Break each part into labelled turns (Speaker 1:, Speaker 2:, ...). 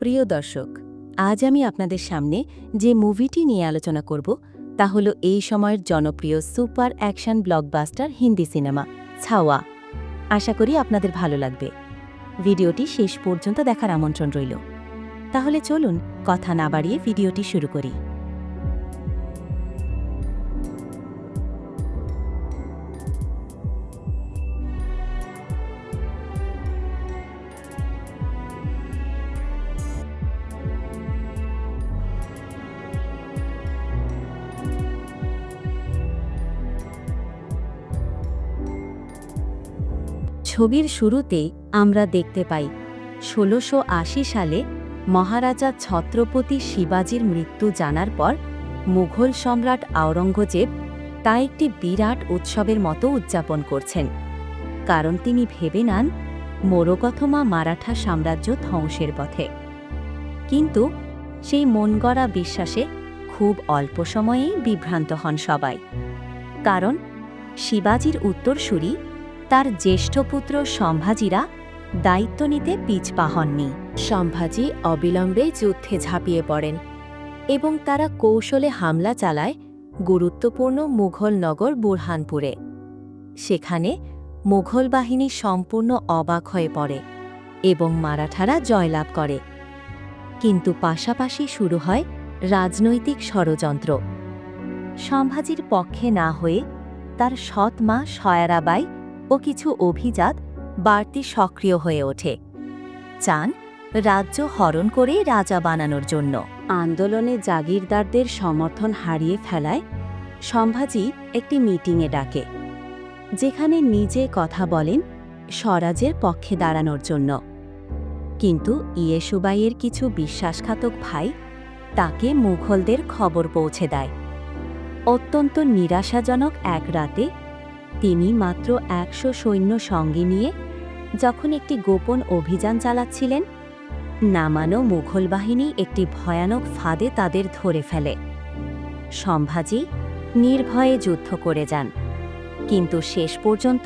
Speaker 1: প্রিয় দর্শক, আজ আমি আপনাদের সামনে যে মুভিটি নিয়ে আলোচনা করব তা হল এই সময়ের জনপ্রিয় super action blockbuster Hindi cinema Chhaava. আশা করি আপনাদের ভালো লাগবে। ভিডিওটি শেষ পর্যন্ত দেখার আমন্ত্রণ রইল। তাহলে চলুন, কথা না বাড়িয়ে ভিডিওটি শুরু করি। ছবির আমরা দেখতে পাই, ষোলোশো সালে মহারাজা ছত্রপতি শিবাজির মৃত্যু জানার পর মুঘল সম্রাট আওরঙ্গজেব তা একটি বিরাট উৎসবের মতো উদযাপন করছেন। কারণ তিনি ভেবে নেন, মোরকথমা মারাঠা সাম্রাজ্য ধ্বংসের পথে। কিন্তু সেই মনগড়া বিশ্বাসে খুব অল্প সময়েই বিভ্রান্ত হন সবাই। কারণ শিবাজির উত্তরসূরি তার জ্যেষ্ঠ পুত্র সম্ভাজিরা দায়িত্ব নিতে পিছপা হননি। সম্ভাজি অবিলম্বে যুদ্ধে ঝাঁপিয়ে পড়েন এবং তারা কৌশলে হামলা চালায় গুরুত্বপূর্ণ মুঘল নগর বুরহানপুরে। সেখানে মুঘল বাহিনী সম্পূর্ণ অবাক হয়ে পড়ে এবং মারাঠারা জয়লাভ করে। কিন্তু পাশাপাশি শুরু হয় রাজনৈতিক ষড়যন্ত্র। সম্ভাজির পক্ষে না হয়ে তার সৎ মা সয়ারাবাই কিছু অভিজাত বাড়তি সক্রিয় হয়ে ওঠে। চান, রাজ্য হরণ করে রাজা বানানোর জন্য। আন্দোলনে জাগিরদারদের সমর্থন হারিয়ে ফেলায় সম্ভাজি একটি মিটিংয়ে ডাকে, যেখানে নিজে কথা বলেন স্বরাজের পক্ষে দাঁড়ানোর জন্য। কিন্তু ইয়েসুবাইয়ের কিছু বিশ্বাসঘাতক ভাই তাকে মুঘলদের খবর পৌঁছে দেয়। অত্যন্ত নিরাশাজনক এক রাতে তিনি মাত্র একশো সৈন্য সঙ্গে নিয়ে যখন একটি গোপন অভিযান চালাচ্ছিলেন, নামানো মুঘল বাহিনী একটি ভয়ানক ফাঁদে তাদের ধরে ফেলে। সম্ভাজি নির্ভয়ে যুদ্ধ করে যান, কিন্তু শেষ পর্যন্ত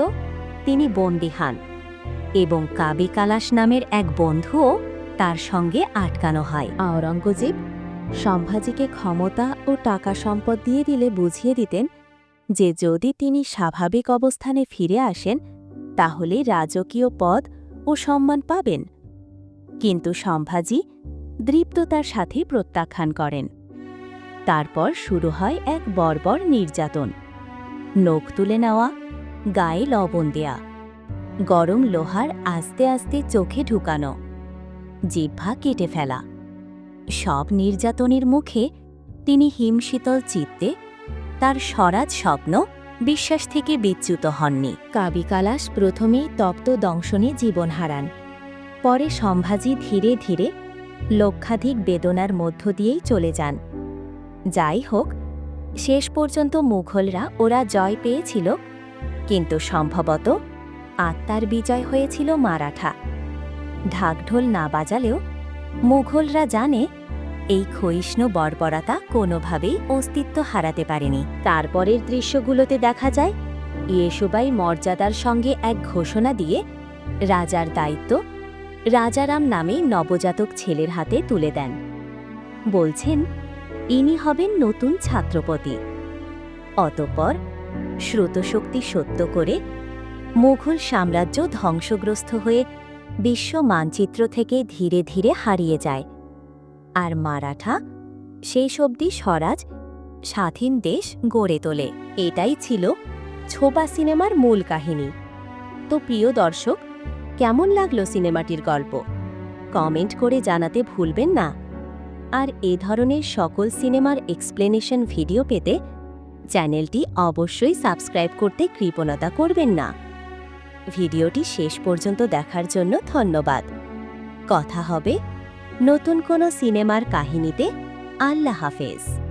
Speaker 1: তিনি বন্দী হান এবং কাবি কালাস নামের এক বন্ধুও তার সঙ্গে আটকানো হয়। আওরঙ্গজেব সম্ভাজিকে ক্ষমতা ও টাকা সম্পদ দিয়ে দিলে বুঝিয়ে দিতেন যে যদি তিনি স্বাভাবিক অবস্থানে ফিরে আসেন, তাহলে রাজকীয় পদ ও সম্মান পাবেন। কিন্তু সম্ভাজি দৃপ্ততার সাথে প্রত্যাখ্যান করেন। তারপর শুরু হয় এক বর্বর নির্যাতন। নখ তুলে নেওয়া, গায়ে লবণ দেয়া, গরম লোহার আস্তে আস্তে চোখে ঢুকানো, জিহ্বা কেটে ফেলা। সব নির্যাতনের মুখে তিনি হিমশীতল চিত্তে তার স্বরাজ স্বপ্ন বিশ্বাস থেকে বিচ্যুত হননি। কাবি কাবিকালাস প্রথমেই তপ্ত দংশনে জীবন হারান। পরে সম্ভাজি ধীরে ধীরে লক্ষাধিক বেদনার মধ্য দিয়েই চলে যান। যাই হোক, শেষ পর্যন্ত মুঘলরা ওরা জয় পেয়েছিল, কিন্তু সম্ভবত আত্মার বিজয় হয়েছিল মারাঠা। ঢাকঢোল না বাজালেও মুঘলরা জানে এই ক্ষয়িষ্ণু বর্বরতা কোনোভাবেই অস্তিত্ব হারাতে পারেনি। তারপরের দৃশ্যগুলোতে দেখা যায় ইয়েসুবাই মর্যাদার সঙ্গে এক ঘোষণা দিয়ে রাজার দায়িত্ব রাজারাম নামে নবজাতক ছেলের হাতে তুলে দেন। বলছেন, ইনি হবেন নতুন ছাত্রপতি। অতঃপর শ্রুতশক্তি সত্য করে মুঘল সাম্রাজ্য ধ্বংসগ্রস্ত হয়ে বিশ্ব মানচিত্র থেকে ধীরে ধীরে হারিয়ে যায়। আর মারাঠা সেই সবদি স্বরাজ, স্বাধীন দেশ গড়ে তোলে। এটাই ছিল ছোপা সিনেমার মূল কাহিনী। তো প্রিয় দর্শক, কেমন লাগল সিনেমাটির গল্প? কমেন্ট করে জানাতে ভুলবেন না। আর এ ধরনের সকল সিনেমার এক্সপ্লেনেশন ভিডিও পেতে চ্যানেলটি অবশ্যই সাবস্ক্রাইব করতে কৃপণতা করবেন না। ভিডিওটি শেষ পর্যন্ত দেখার জন্য ধন্যবাদ। কথা হবে নতুন কোনো সিনেমার কাহিনীতে আল্লাহ হাফেজ।